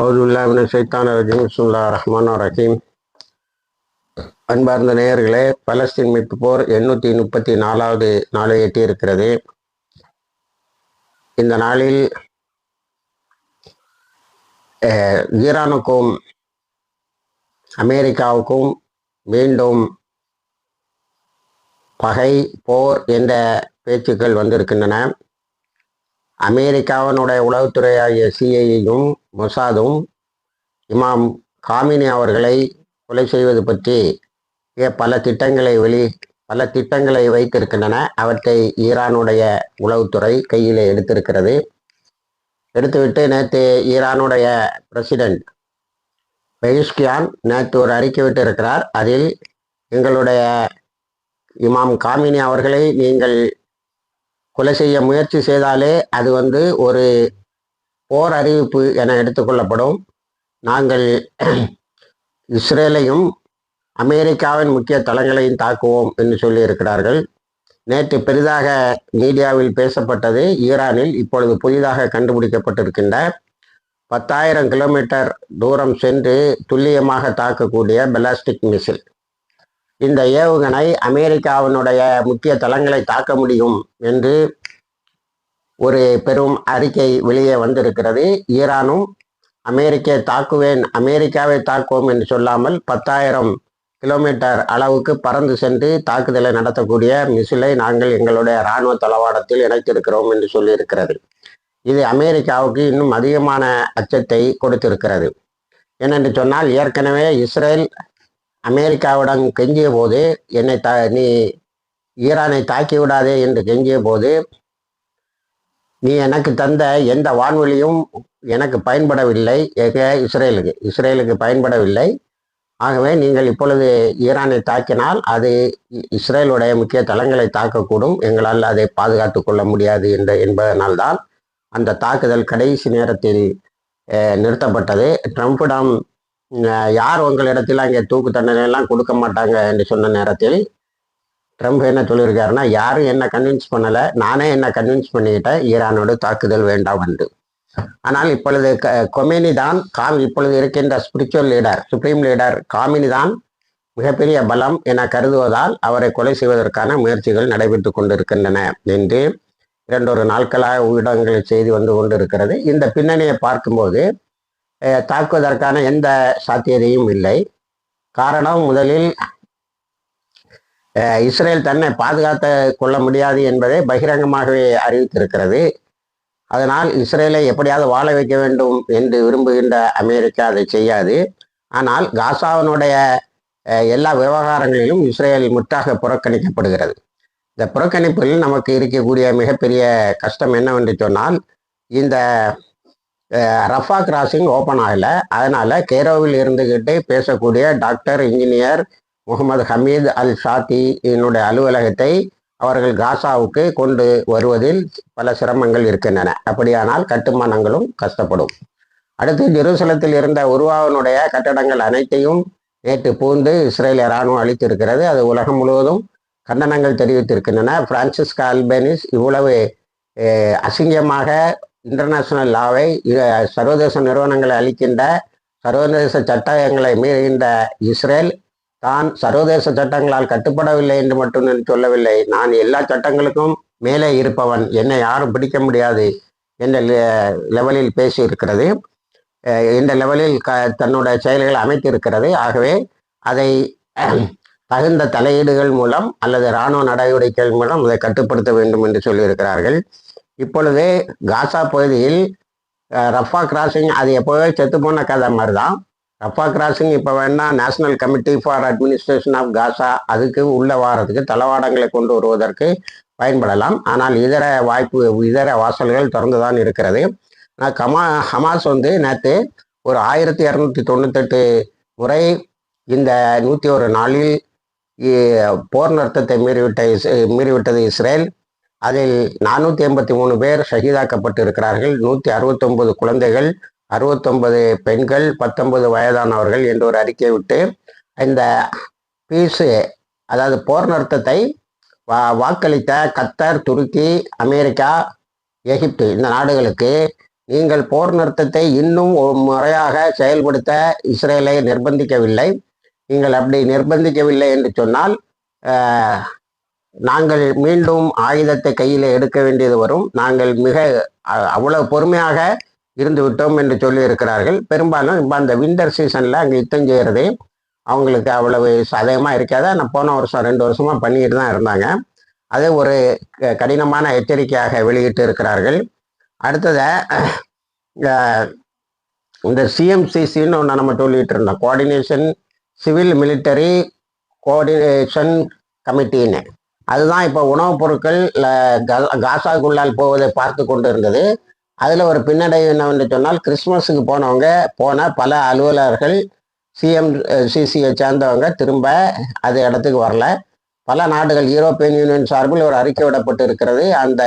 அவுதுல்லாமின சைத்தான ரஜீம். சுல்லா ரஹ்மான் ரஹீம். அன்பார்ந்த நேயர்களே பலஸ்தீன் மீட்பு போர் எண்ணூற்றி முப்பத்தி நாலாவது நாளை எட்டியிருக்கிறது. இந்த நாளில் ஈரானுக்கும் அமெரிக்காவுக்கும் மீண்டும் பகை போர் என்ற பேச்சுக்கள் வந்திருக்கின்றன. அமெரிக்காவினுடைய உளவுத்துறையாகிய சிஐயும் மொசாதும் இமாம் காமினி அவர்களை கொலை செய்வது பற்றி ஏ- பல திட்டங்களை வெளி பல திட்டங்களை வைத்திருக்கின்றன. அவற்றை ஈரானுடைய உளவுத்துறை கையில் எடுத்திருக்கிறது. எடுத்துவிட்டு நேற்று ஈரானுடைய பிரசிடென்ட் பெயிஸ்கியான் நேற்று ஒரு அறிக்கை விட்டு இருக்கிறார் அதில் எங்களுடைய இமாம் காமினி அவர்களை நீங்கள் கொலை செய்ய முயற்சி செய்தாலே அது வந்து ஒரு போர் அறிவிப்பு என எடுத்துக்கொள்ளப்படும் நாங்கள் இஸ்ரேலையும் அமெரிக்காவின் முக்கிய தளங்களையும் தாக்குவோம் என்று சொல்லியிருக்கிறார்கள். நேற்று பெரிதாக மீடியாவில் பேசப்பட்டது. ஈரானில் இப்பொழுது புதிதாக கண்டுபிடிக்கப்பட்டிருக்கின்ற பத்தாயிரம் கிலோமீட்டர் தூரம் சென்று துல்லியமாக தாக்கக்கூடிய பெலாஸ்டிக் மிசில். இந்த ஏவுகணை அமெரிக்காவினுடைய முக்கிய தளங்களை தாக்க முடியும் என்று ஒரு பெரும் அறிக்கை வெளியே வந்திருக்கிறது. ஈரானும் அமெரிக்க தாக்குவேன் அமெரிக்காவை தாக்குவோம் என்று சொல்லாமல் பத்தாயிரம் கிலோமீட்டர் அளவுக்கு பறந்து சென்று தாக்குதலை நடத்தக்கூடிய மிசிலை நாங்கள் எங்களுடைய இராணுவ தளவாடத்தில் இணைத்திருக்கிறோம் என்று சொல்லியிருக்கிறது. இது அமெரிக்காவுக்கு இன்னும் அதிகமான அச்சத்தை கொடுத்திருக்கிறது. ஏனென்று சொன்னால் ஏற்கனவே இஸ்ரேல் அமெரிக்காவுடன் கெஞ்சிய போது என்னை த நீ ஈரானை தாக்கி விடாதே என்று கெஞ்சிய போது நீ எனக்கு தந்த எந்த வான்வெளியும் எனக்கு பயன்படவில்லை. எங்க இஸ்ரேலுக்கு இஸ்ரேலுக்கு பயன்படவில்லை. ஆகவே நீங்கள் இப்பொழுது ஈரானை தாக்கினால் அது இஸ்ரேலுடைய முக்கிய தளங்களை தாக்கக்கூடும். எங்களால் அதை பாதுகாத்து கொள்ள முடியாது என்ற என்பதனால்தான் அந்த தாக்குதல் கடைசி நேரத்தில் நிறுத்தப்பட்டது. ட்ரம்பிடம் யார் உங்களிடத்தில் அங்கே தூக்கு தண்டனை எல்லாம் கொடுக்க மாட்டாங்க என்று சொன்ன நேரத்தில் ட்ரம்ப் என்ன சொல்லியிருக்காருன்னா யாரும் என்ன கன்வின்ஸ் பண்ணலை நானே என்ன கன்வின்ஸ் பண்ணிக்கிட்டேன் ஈரானோடு தாக்குதல் வேண்டாம் என்று. ஆனால் இப்பொழுது க கொமேனி தான் காம் இப்பொழுது இருக்கின்ற spiritual leader supreme leader Khamenei தான் மிகப்பெரிய பலம் என கருதுவதால் அவரை கொலை செய்வதற்கான முயற்சிகள் நடைபெற்று கொண்டிருக்கின்றன என்று இரண்டொரு நாட்களாக ஊடகங்களில் செய்தி வந்து கொண்டிருக்கிறது. இந்த பின்னணியை பார்க்கும்போது தாக்குவதற்கான எந்த சாத்தியதையும் இல்லை. காரணம் முதலில் இஸ்ரேல் தன்னை பாதுகாத்து கொள்ள முடியாது என்பதை பகிரங்கமாகவே அறிவித்திருக்கிறது. அதனால் இஸ்ரேலை எப்படியாவது வாழ வைக்க வேண்டும் என்று விரும்புகின்ற அமெரிக்கா அதை செய்யாது. ஆனால் காசாவினுடைய எல்லா விவகாரங்களிலும் இஸ்ரேல் முற்றாக புறக்கணிக்கப்படுகிறது. இந்த புறக்கணிப்பில் நமக்கு இருக்கக்கூடிய மிகப்பெரிய கஷ்டம் என்னவென்று சொன்னால் இந்த ரஃபா கிராசிங் ஓப்பன் ஆகலை. அதனால் கேரோவில் இருந்துக்கிட்டு பேசக்கூடிய doctor engineer Mohammed Hamid Al Shatti என்னுடைய அலுவலகத்தை அவர்கள் காசாவுக்கு கொண்டு வருவதில் பல சிரமங்கள் இருக்கின்றன. அப்படியானால் கட்டுமானங்களும் கஷ்டப்படும். அடுத்து ஜெருசலத்தில் இருந்த உருவாவனுடைய கட்டடங்கள் அனைத்தையும் நேற்று பூந்து இஸ்ரேல் இராணுவம் அளித்திருக்கிறது. அது உலகம் முழுவதும் கண்டனங்கள் தெரிவித்திருக்கின்றன. பிரான்சிஸ்கா அல்பேனிஸ் இவ்வளவு அசிங்கமாக இன்டர்நேஷனல் லாவை சர்வதேச நிறுவனங்களை அளிக்கின்ற சர்வதேச சட்டங்களை மீறுகின்ற இஸ்ரேல் தான் சர்வதேச சட்டங்களால் கட்டுப்படவில்லை என்று மட்டும் நான் சொல்லவில்லை. நான் எல்லா சட்டங்களுக்கும் மேலே இருப்பவன். என்னை யாரும் பிடிக்க முடியாது என்ற லெவலில் பேசியிருக்கிறது. இந்த லெவலில் க தன்னுடைய செயல்களை அமைத்திருக்கிறது. ஆகவே அதை தகுந்த தலையீடுகள் மூலம் அல்லது இராணுவ நடவடிக்கைகள் மூலம் அதை கட்டுப்படுத்த வேண்டும் என்று சொல்லியிருக்கிறார்கள். இப்பொழுது காசா பகுதியில் ரஃபா கிராசிங் அது எப்போவே செத்து போன கதை மாதிரி தான் ரஃபா கிராசிங் இப்போ வேணா national committee for administration of Gaza அதுக்கு உள்ள வாரத்துக்கு தளவாடங்களை கொண்டு வருவதற்கு பயன்படலாம். ஆனால் இதர வாய்ப்பு இதர வாசல்கள் திறந்து தான் இருக்கிறது. ஆனால் கமா ஹமாஸ் வந்து நேற்று ஒரு ஆயிரத்தி இரநூத்தி தொண்ணூத்தெட்டு முறை இந்த நூற்றி ஒரு நாளில் போர் நிறுத்தத்தை மீறிவிட்ட இஸ் மீறிவிட்டது இஸ்ரேல். அதில் நானூற்றி எண்பத்தி மூணு பேர் ஷஹீதாக்கப்பட்டு இருக்கிறார்கள் நூற்றி அறுபத்தொன்பது குழந்தைகள் அறுபத்தொன்பது பெண்கள் பத்தொன்பது வயதானவர்கள் என்று ஒரு அறிக்கை விட்டு இந்த பீஸு அதாவது போர் நிறுத்தத்தை வா வாக்களித்த கத்தர் துருக்கி அமெரிக்கா எகிப்து இந்த நாடுகளுக்கு நீங்கள் போர் நிறுத்தத்தை இன்னும் முறையாக செயல்படுத்த இஸ்ரேலை நிர்பந்திக்கவில்லை. நீங்கள் அப்படி நிர்பந்திக்கவில்லை என்று சொன்னால் நாங்கள் மீண்டும் ஆயுதத்தை கையில் எடுக்க வேண்டியது வரும். நாங்கள் மிக அவ்வளவு பொறுமையாக இருந்து விட்டோம் என்று சொல்லி இருக்கிறார்கள் பெரும்பாலும் இப்போ அந்த விண்டர் சீசனில் அங்கே யுத்தம் செய்கிறது அவங்களுக்கு அவ்வளவு சாதகமாக இருக்காது. ஆனால் போன வருஷம் ரெண்டு வருஷமாக பண்ணிட்டு தான் இருந்தாங்க. அது ஒரு க- கடினமான எச்சரிக்கையாக வெளியிட்டு இருக்கிறார்கள். அடுத்ததை இந்த சிஎம்சிசின்னு ஒன்று நம்ம சொல்லிட்டு இருந்தோம். கோஆர்டினேஷன் சிவில் மிலிட்டரி கோஆர்டினேஷன் கமிட்டின்னு அதுதான் இப்போ உணவுப் பொருட்கள் காசாக்குள்ளால் போவதை பார்த்து கொண்டு இருந்தது அதில் ஒரு பின்னடைவு என்னவென்று சொன்னால் கிறிஸ்மஸுக்கு போனவங்க போன பல அலுவலர்கள் சிஎம் சிசியை சேர்ந்தவங்க திரும்ப அது இடத்துக்கு வரல. பல நாடுகள் யூரோப்பியன் யூனியன் சார்பில் ஒரு அறிக்கை விடப்பட்டு இருக்கிறது அந்த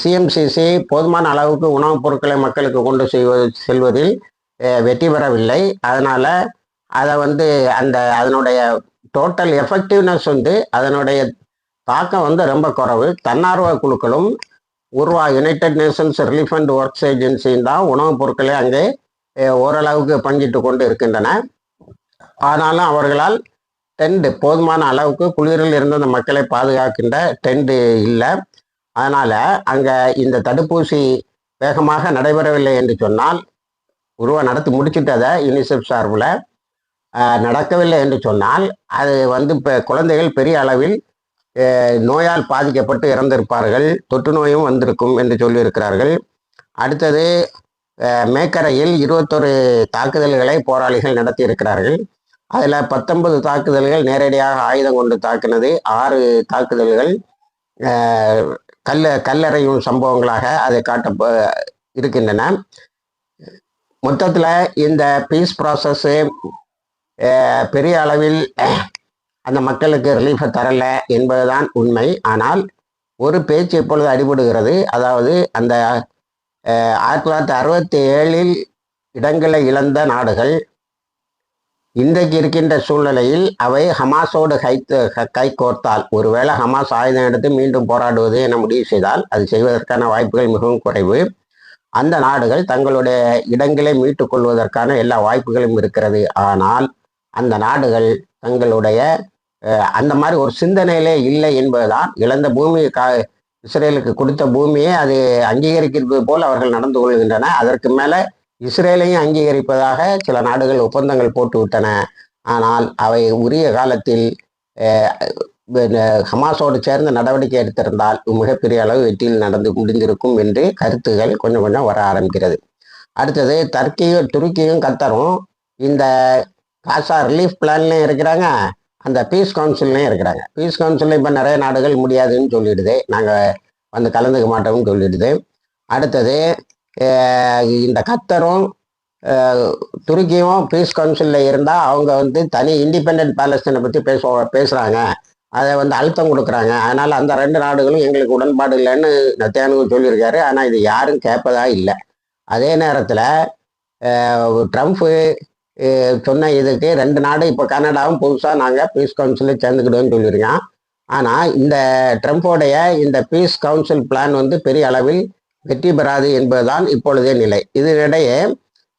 சிஎம்சிசி போதுமான அளவுக்கு உணவுப் பொருட்களை மக்களுக்கு கொண்டு செய்வது செல்வதில் வெற்றி பெறவில்லை. அதனால் அதை வந்து அந்த அதனுடைய டோட்டல் எஃபெக்டிவ்னஸ் வந்து அதனுடைய தாக்கம் வந்து ரொம்ப குறைவு. தன்னார்வ குழுக்களும் உருவா United Nations relief and works ஏஜென்சியும் தான் உணவுப் பொருட்களை அங்கே ஓரளவுக்கு பங்கிட்டு கொண்டு இருக்கின்றன. ஆனாலும் அவர்களால் டெண்டு போதுமான அளவுக்கு குளிரில் இருந்த அந்த மக்களை பாதுகாக்கின்ற டெண்டு இல்லை. அதனால் அங்கே இந்த தடுப்பூசி வேகமாக நடைபெறவில்லை என்று சொன்னால் உருவா நடத்தி முடிச்சிட்டதை யூனிசெஃப் சார்பில் நடக்கவில்லை என்று சொன்னால் அது வந்து இப்போ குழந்தைகள் பெரிய அளவில் நோயால் பாதிக்கப்பட்டு இறந்திருப்பார்கள். தொற்று நோயும் வந்திருக்கும் என்று சொல்லியிருக்கிறார்கள். அடுத்தது மேக்கரையில் இருபத்தொரு தாக்குதல்களை போராளிகள் நடத்தி இருக்கிறார்கள் அதில் பத்தொன்பது தாக்குதல்கள் நேரடியாக ஆயுதம் கொண்டு தாக்கினது ஆறு தாக்குதல்கள் கல்ல கல்லறையும் சம்பவங்களாக அதை காட்ட இருக்கின்றன. மொத்தத்தில் இந்த பீஸ் ப்ராசஸ்ஸு பெரிய அளவில் அந்த மக்களுக்கு ரிலீஃபை தரல என்பதுதான் உண்மை. ஆனால் ஒரு பேச்சு இப்பொழுது அடிபடுகிறது. அதாவது அந்த ஆயிரத்தி தொள்ளாயிரத்தி அறுபத்தி ஏழில் இடங்களை இழந்த நாடுகள் இன்றைக்கு இருக்கின்ற சூழ்நிலையில் அவை ஹமாஸோடு கைத்து க- கைகோர்த்தால் ஒருவேளை ஹமாஸ் ஆயுதம் எடுத்து மீண்டும் போராடுவது என முடிவு செய்தால் அது செய்வதற்கான வாய்ப்புகள் மிகவும் குறைவு. அந்த நாடுகள் தங்களுடைய இடங்களை மீட்டுக் கொள்வதற்கான எல்லா வாய்ப்புகளும் இருக்கிறது. ஆனால் அந்த நாடுகள் தங்களுடைய அந்த மாதிரி ஒரு சிந்தனையிலே இல்லை என்பதுதான் இழந்த பூமி கா இஸ்ரேலுக்கு கொடுத்த பூமியை அது அங்கீகரிக்கிறது போல் அவர்கள் நடந்து கொள்கின்றன. அதற்கு மேலே இஸ்ரேலையும் அங்கீகரிப்பதாக சில நாடுகள் ஒப்பந்தங்கள் போட்டுவிட்டன ஆனால் அவை உரிய காலத்தில் இந்த ஹமாஸோடு சேர்ந்து நடவடிக்கை எடுத்திருந்தால் மிகப்பெரிய அளவு வெற்றியில் நடந்து முடிந்திருக்கும் என்று கருத்துகள் கொஞ்சம் கொஞ்சம் வர ஆரம்பிக்கிறது. அடுத்தது தர்க்கியும் துருக்கியும் கத்தரும் இந்த காசா ரிலீஃப் பிளான்லையும் இருக்கிறாங்க. அந்த பீஸ் கவுன்சில்லையும் இருக்கிறாங்க. பீஸ் கவுன்சிலில் இப்போ நிறைய நாடுகள் முடியாதுன்னு சொல்லிடுது. நாங்கள் வந்து கலந்துக்க மாட்டோம்னு சொல்லிடுது. அடுத்தது இந்த கத்தரும் துருக்கியும் பீஸ் கவுன்சிலில் இருந்தால் அவங்க வந்து தனி இண்டிபெண்ட் பேலஸ்தீனை பற்றி பேச பேசுகிறாங்க அதை வந்து அழுத்தம் கொடுக்குறாங்க. அதனால் அந்த ரெண்டு நாடுகளும் எங்களுக்கு உடன்பாடு இல்லைன்னு நத்தியானுக்கு சொல்லியிருக்காரு. ஆனால் இது யாரும் கேட்பதா இல்லை. அதே நேரத்தில் ட்ரம்ப்பு சொன்ன இதுக்கு ரெண்டு நாடு இப்போ கனடாவும் புதுசாக நாங்கள் பீஸ் கவுன்சிலில் சேர்ந்துக்கிடுவோம்னு சொல்லியிருக்கோம் ஆனால் இந்த ட்ரம்ப்போடைய இந்த பீஸ் கவுன்சில் பிளான் வந்து பெரிய அளவில் வெற்றி பெறாது என்பதுதான் இப்பொழுதே நிலை. இதனிடையே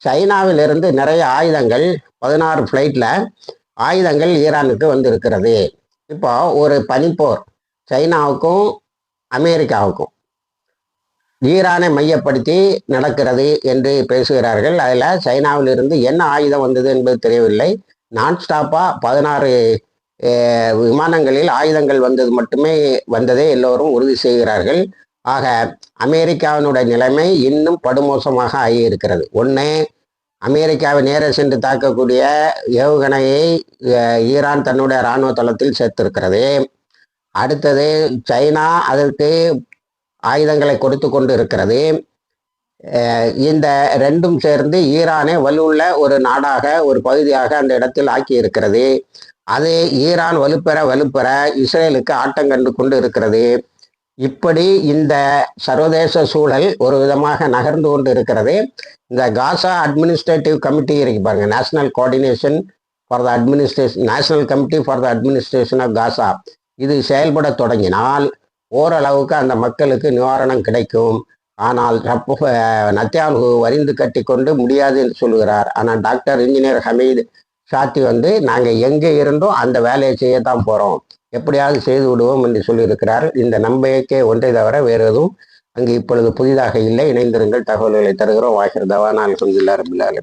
சைனாவிலிருந்து நிறைய ஆயுதங்கள் பதினாறு ஃப்ளைட்டில் ஆயுதங்கள் ஈரானுக்கு வந்து இருக்கிறது இப்போ ஒரு பனிப்போர் சைனாவுக்கும் அமெரிக்காவுக்கும் ஈரானை மையப்படுத்தி நடக்கிறது என்று பேசுகிறார்கள். அதில் சைனாவிலிருந்து என்ன ஆயுதம் வந்தது என்பது தெரியவில்லை. நான் ஸ்டாப்பாக பதினாறு விமானங்களில் ஆயுதங்கள் வந்தது மட்டுமே வந்ததே எல்லோரும் உறுதி செய்கிறார்கள். ஆக அமெரிக்காவினுடைய நிலைமை இன்னும் படுமோசமாக ஆகியிருக்கிறது. ஒன்று அமெரிக்காவை நேர சென்று தாக்கக்கூடிய ஏவுகணையை ஈரான் தன்னுடைய இராணுவ தளத்தில் சேர்த்திருக்கிறது. அடுத்தது சைனா அதற்கு ஆயுதங்களை கொடுத்து கொண்டு இருக்கிறது இந்த ரெண்டும் சேர்ந்து ஈரானை வலுவுள்ள ஒரு நாடாக ஒரு பகுதியாக அந்த இடத்தில் ஆக்கி இருக்கிறது அது ஈரான் வலுப்பெற வலுப்பெற இஸ்ரேலுக்கு ஆட்டம் கண்டு கொண்டு இருக்கிறது இப்படி இந்த சர்வதேச சூழல் ஒரு விதமாக நகர்ந்து கொண்டு இருக்கிறது இந்த காசா அட்மினிஸ்ட்ரேட்டிவ் கமிட்டி இருக்கு பாருங்க national coordination for the administration national committee for the administration of Gaza. இது செயல்பட தொடங்கினால் ஓரளவுக்கு அந்த மக்களுக்கு நிவாரணம் கிடைக்கும். ஆனால் ரப்பு நத்தியான்ஹு வரிந்து கட்டி கொண்டு முடியாது என்று சொல்லுகிறார். ஆனால் டாக்டர் இன்ஜினியர் ஹமீது சாத்தி வந்து நாங்கள் எங்கே இருந்தோம் அந்த வேலையை செய்யத்தான் போகிறோம் எப்படியாவது செய்து விடுவோம் என்று சொல்லியிருக்கிறார். இந்த நம்பிக்கை ஒன்றை தவிர வேறு எதுவும் அங்கு இப்பொழுது புதிதாக இல்லை. இணைந்திருங்கள். தகவல்களை தருகிறோம். வாகிர் தவானால் குந்தில்லா ரபில்லாலே